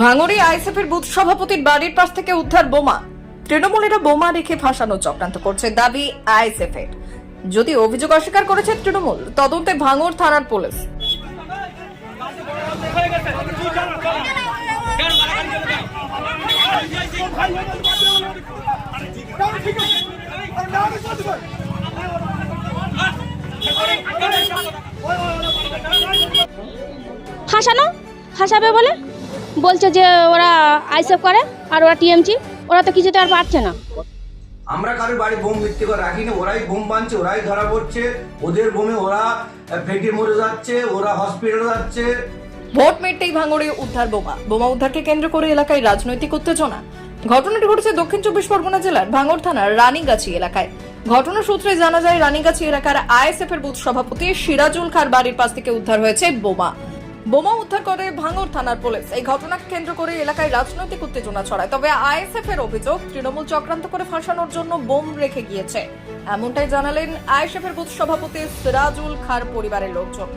ভাঙড়ি আইএসএফের বুথ সভাপতির বাড়ির পাশ থেকে উদ্ধার বোমা। তৃণমূলেরা বোমা রেখে ফাঁসানো চক্রান্ত করছে দাবি আইএসএফ এর যদি অভিযোগ অস্বীকার করেছে তৃণমূল, তদন্তে ভাঙড় থানার পুলিশ। ফাঁসানো? ফাঁসাবে বলে? বলছে যে ওরা আইসেফ করে আর ওরা টিএমসি ওরা তো কিছুতে আর পারছে না। আমরা কারোর বাড়ি বোম মৃত্যু করে রাখি না ওরাই বোম বানছে ওরাই ধরা পড়ছে ওদের বোমে ওরা ফেটে মরে যাচ্ছে ওরা হসপিটালে যাচ্ছে। ভোট মিটতেই ভাঙড়ে উদ্ধার বোমা। বোমা উদ্ধারকে কেন্দ্র করে এলাকায় রাজনৈতিক উত্তেজনা। ঘটনাটি ঘটেছে দক্ষিণ চব্বিশ পরগনা জেলার ভাঙড় থানার রানীগাছি এলাকায়। ঘটনা সূত্রে জানা যায় রানীগাছি এলাকার আইএসএফ এর বুথ সভাপতি সিরাজুল খার বাড়ির পাশ থেকে উদ্ধার হয়েছে বোমা। বোমা উদ্ধার করে ভাঙড় থানার পুলিশ। এই ঘটনাকে কেন্দ্র করে এলাকায় রাজনৈতিক উত্তেজনা ছড়ায়। তবে আইএসএফ এর অভিযোগ, তৃণমূল চক্রান্ত করে ফাঁসানোর জন্য বোম রেখে গিয়েছে। এমনটাই জানালেন আইএসএফ এর বুথ সভাপতি সিরাজুল খার পরিবারের লোকজন।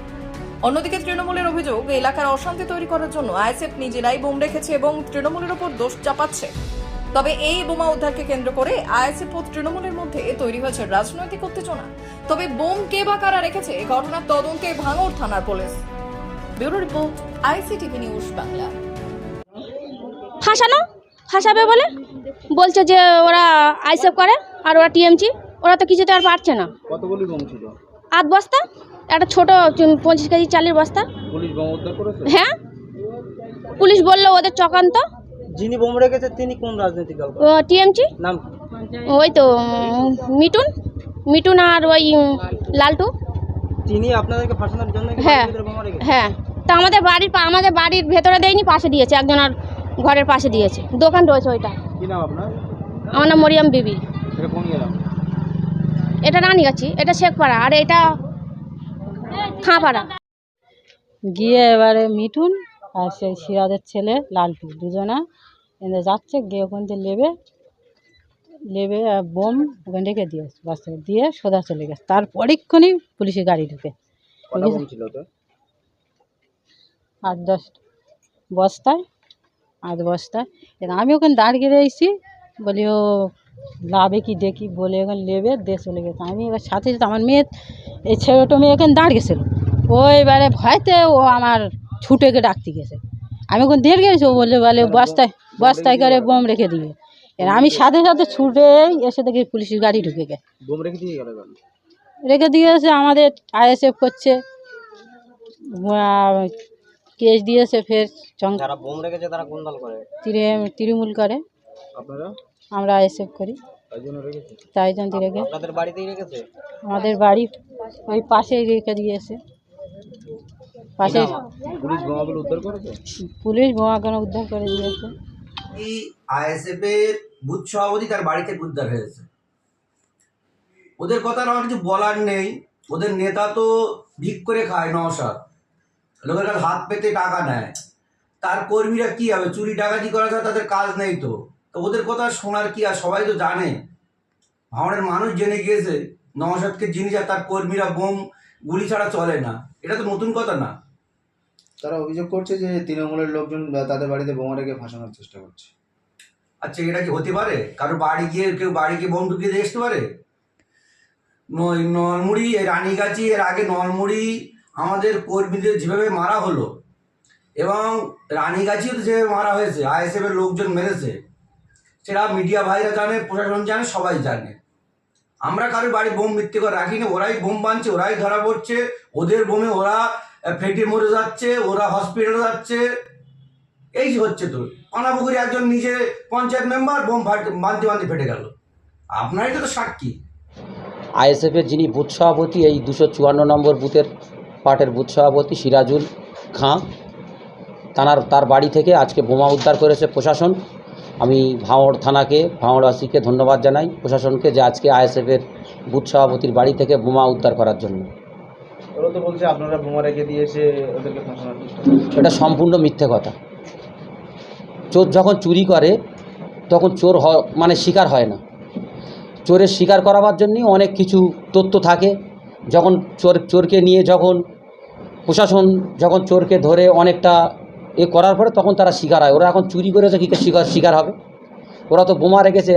অন্যদিকে তৃণমূলের অভিযোগ, এলাকার অশান্তি তৈরি করার জন্য আইএসএফ নিজেরাই বোম রেখেছে এবং তৃণমূলের উপর দোষ চাপাচ্ছে। তবে এই বোমা উদ্ধারকে কেন্দ্র করে আইএসএফ ও তৃণমূলের মধ্যে তৈরি হয়েছে রাজনৈতিক উত্তেজনা। তবে বোম কে বা কারা রেখেছে ঘটনার তদন্তে ভাঙড় থানার police. Bureau report ICTV news Bangla. ফাঁসানো ফাঁসাবে বলে? বলছে যে ওরা আইসেফ করে আর ওরা টিএমসি ওরা তো কিছুতে আর পারছে না। আট বস্তা? একটা ছোট পঁচিশ কেজি চালের বস্তা। পুলিশ বোম উদ্ধার করেছে? হ্যাঁ। পুলিশ বলল ওদের চক্রান্ত। যিনি বোম রেখেছে তিনি কোন রাজনৈতিক দল? টিএমসি নাম ওই তো মিটুন মিটুন আর ওই লালটু। তিনি আপনাদেরকে ফাঁসানোর জন্য কি হ্যাঁ। ভিতরে বোমা রেখেছে? হ্যাঁ। তা আমাদের বাড়ির পা- আমাদের বাড়ির ভেতরে দেয়নি পাশে দিয়েছে একজনের ঘরের পাশে দিয়েছে। দোকান রয়েছে ওইটা। কি নাম আপনার? আমার নাম মরিয়াম বিবি। এটা কোন গেলাম এটা রানী গাছি এটা শেখপাড়া আর এটা খাঁপাড়া গিয়ে এবারে মিঠুন আর সেই সিরাজের ছেলে লালটু দুজনা এনে যাচ্ছে গিয়ে ওখান থেকে লেবে লেবে আর বোম ওখানে রেখে দিয়ে বাসে দিয়ে সোজা চলে গেছে। তারপরেক্ষণই পুলিশের গাড়ি ঢুকে। আট দশ বস্তায় আট বস্তায়। আমি ওখানে দাঁড়িয়ে রয়েছি বলি ও লাভে কি দেখি? বলে ওখানে লেবে দিয়ে চলে গেছে। আমি এবার সাথে সাথে আমার মেয়ে এই ছেলেটা মেয়ে ওখানে দাঁড়িয়েছিল ও এবারে ভয়তে ও আমার ছুটে গিয়ে ডাকতে গেছে। আমি ওখানে দিয়ে গেছি ও বলে বলে বস্তায় বস্তায় করে বোম রেখে দিয়ে আমি সাথে সাথে ছুটে এসে দেখি পুলিশের গাড়ি ঢুকে গেছে। বোম রেখে দিয়ে গেল কেন রেখে দিয়েছে আমাদের আইএসএফ করছে। কেস দিয়েছে ফের চং যারা বোম রেখেছে তারা কোন দল করে? তৃণমূল করে। আপনারা? আমরা আইএসএফ করি। তাই জন্য তাই জন্য রেখে আপনাদের বাড়িতেই রেখেছে? আমাদের বাড়ি ওই পাশেই রেখে দিয়েছে পাশে পুলিশ বোমাগুলো উদ্ধার করেছে? পুলিশ বোমাখানা উদ্ধার করে দিয়েছে। এই আইএসএফ এর বুথ সভাপতি তার বাড়িতে উদ্ধার হয়েছে। ওদের কথা আমার কিছু বলার নেই। ওদের নেতা তো ভিক করে খায় নশাত লোকের কাছে হাত পেতে টাকা নেয়। তার কর্মীরা কি হবে? চুরি ডাকাতি করা ছাড়া তাদের কাজ নেই তো। তো ওদের কথা শোনার কি আর? সবাই তো জানে। ভাঙড়ের মানুষ জেনে গিয়েছে, নওশাদকে জিনিস আর তার কর্মীরা বোম, গুলি ছাড়া চলে না। এটা তো নতুন কথা না। তারা অভিযোগ করছে যে তৃণমূলের লোকজন তাদের বাড়িতে বোমা রেখে ফাঁসানোর চেষ্টা করছে। আচ্ছা এটা কি হতে পারে? কারও বাড়ি গিয়ে কেউ বাড়ি গিয়ে বোম ঢুকিয়ে দিয়ে আসতে পারে? নলমুড়ি, এই রানীগাছি, এর আগে নলমুড়ি, আমাদের কর্মীদের যেভাবে মারা হলো, এবং রানীগাছিও তো যেভাবে মারা হয়েছে আইএসএফ এর লোকজন মেরেছে, সেটা মিডিয়া ভাইরা জানে, প্রশাসন জানে, সবাই জানে। আমরা কারোর বাড়ি বোম মৃত্যু করে রাখি না ওরাই বোম বানছে, ওরাই ধরা পড়ছে, ওদের বোমে ওরা ফেটে মরে যাচ্ছে, ওরা হসপিটালে যাচ্ছে। এই যে হচ্ছে তো পানাপুকুরে একজন নিজে পঞ্চায়েত মেম্বার বোম ফাট বানতে বানতে ফেটে গেল। আপনারই তো সাক্ষী। আইএসএফের যিনি বুথ সভাপতি এই দুশো চুয়ান্ন নম্বর বুথের পার্টের বুথ সভাপতি সিরাজুল খাঁ তানার তার বাড়ি থেকে আজকে বোমা উদ্ধার করেছে প্রশাসন। আমি ভাঙড় থানাকে ভাঙড়বাসীকে ধন্যবাদ জানাই প্রশাসনকে যে আজকে আইএসএফের বুথ সভাপতির বাড়ি থেকে বোমা উদ্ধার করার জন্য। ওরা তো বলছে আপনারা বোমা রেখে দিয়ে এসে ওদেরকে এটা সম্পূর্ণ মিথ্যে কথা। চোর যখন চুরি করে, তখন চোর মানে শিকার হয় না। চোরের শিকার করাবার জন্যই অনেক কিছু তথ্য থাকে। যখন চোর, চোরকে নিয়ে যখন প্রশাসন যখন চোরকে ধরে অনেকটা এ করার পরে তখন তারা শিকার হয়। ওরা এখন চুরি করেছে কী শিকার শিকার হবে। ওরা তো বোমা রেখেছে।